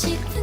듣고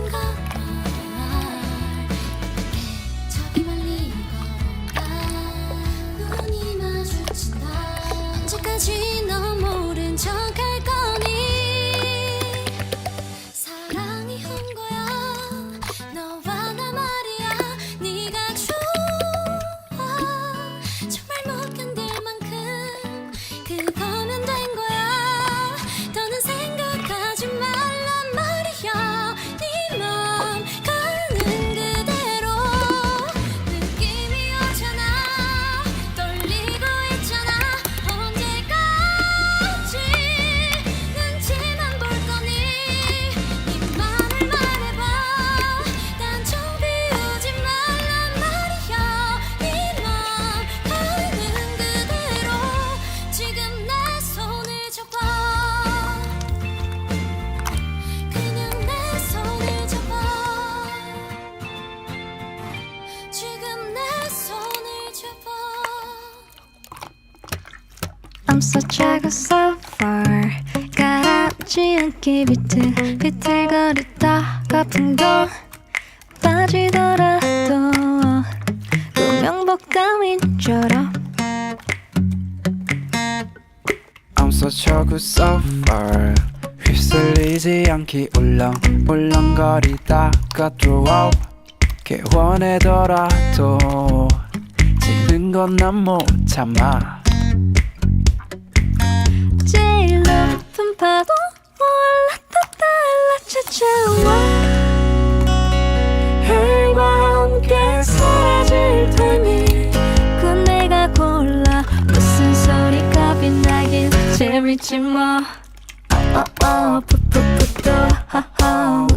A good so far 가라앉지 않게 비틀 비틀거리다가 풍덩 빠지더라도 구명복담인처럼 I'm such a good surfer. 휩쓸리지 않기 울렁 울렁거리다가 throw up 개원해더라도 지는 건 난 못 참아 높은 파도 올랐다 달라 찾아와. 해와 함께 사라질 테니 그 내가 골라 무슨 소리가 빛나긴 재밌지 뭐. 어어 푸푸푸도 하하.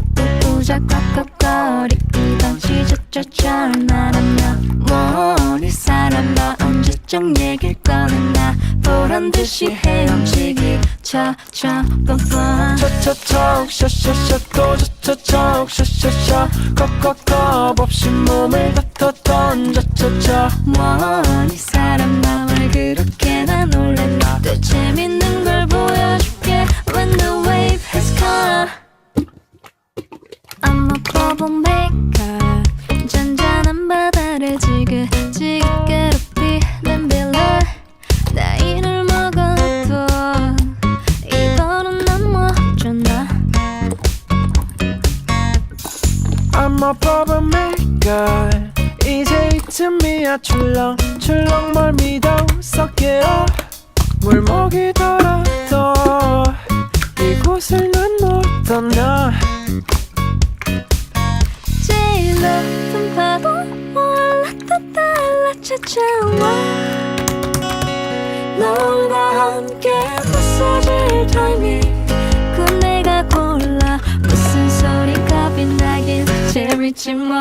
우우자 꽉꽉거리던 시저저절 나라면 뭐네 사람과 언제적 얘길 꺼냈나. 보란 듯이 헤엄치기 차차 뻔뻔 척척척 셔셔셔 또 척척척 셔셔셔 컥컥겁 없이 몸을 뱉어 던져 쳐쳐. 뭐네 사람과 왜 그렇게나 놀랬나 또 재밌는 걸 보여 I'm a bubble maker 이제 이쯤이야 출렁 출렁 뭘 믿어 섞여 물 먹이더라도 이곳을 난못 떠나. 제일 높은 파도 올랐다 달라 찾아와. 너와 함께 부서질 타이밍 그 내가 골라 happy nuggets, cherry chimney.